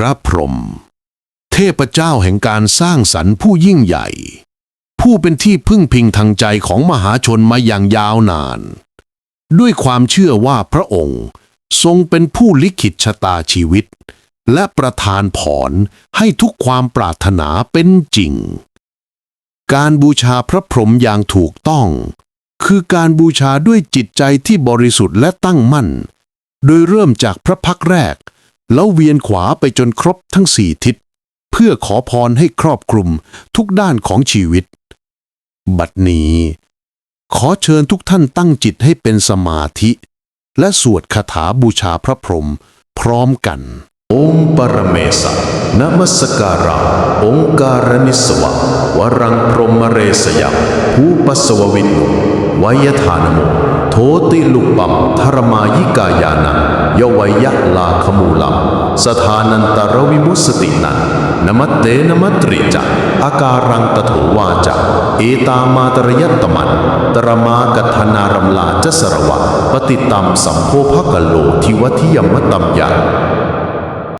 ระพรหมเทพเจ้าแห่งการสร้างสรรค์ผู้ยิ่งใหญ่ ผู้เป็นที่พึ่งพิงทางใจของมหาชนมาอย่างยาวนาน ด้วยความเชื่อว่าพระองค์ทรงเป็นผู้ลิขิตชะตาชีวิต และประทานผรให้ทุกความปรารถนาเป็นจริง การบูชาพระพรหมอย่างถูกต้อง คือการบูชาด้วยจิตใจที่บริสุทธิ์และตั้งมั่น โดยเริ่มจากพระพักแรก แล้วเวียนขวาไปจนครบทั้งสี่ทิศ เพื่อขอพรให้ครอบคลุมทุกด้านของชีวิต บัดนี้ ขอเชิญทุกท่านตั้งจิตให้เป็นสมาธิ และสวดคาถาบูชาพระพรหมพร้อมกัน องค์ปรเมศนมัสการะองค์การนิสวะวรังพรหมเรสยะภูปัสววินวยทานโมโทติลุปัมธรมายิกายานังยวัยยะลาขมู สถานันตรวิมุสตินันนมัตเตนมัตริจักอาการังตโถวาจักเอตามาตรยัตตมัน ตรมากัทนารัมลาจสรวะ ปฏิตัมสัมโพภกโลทิวทิยมตัมยะ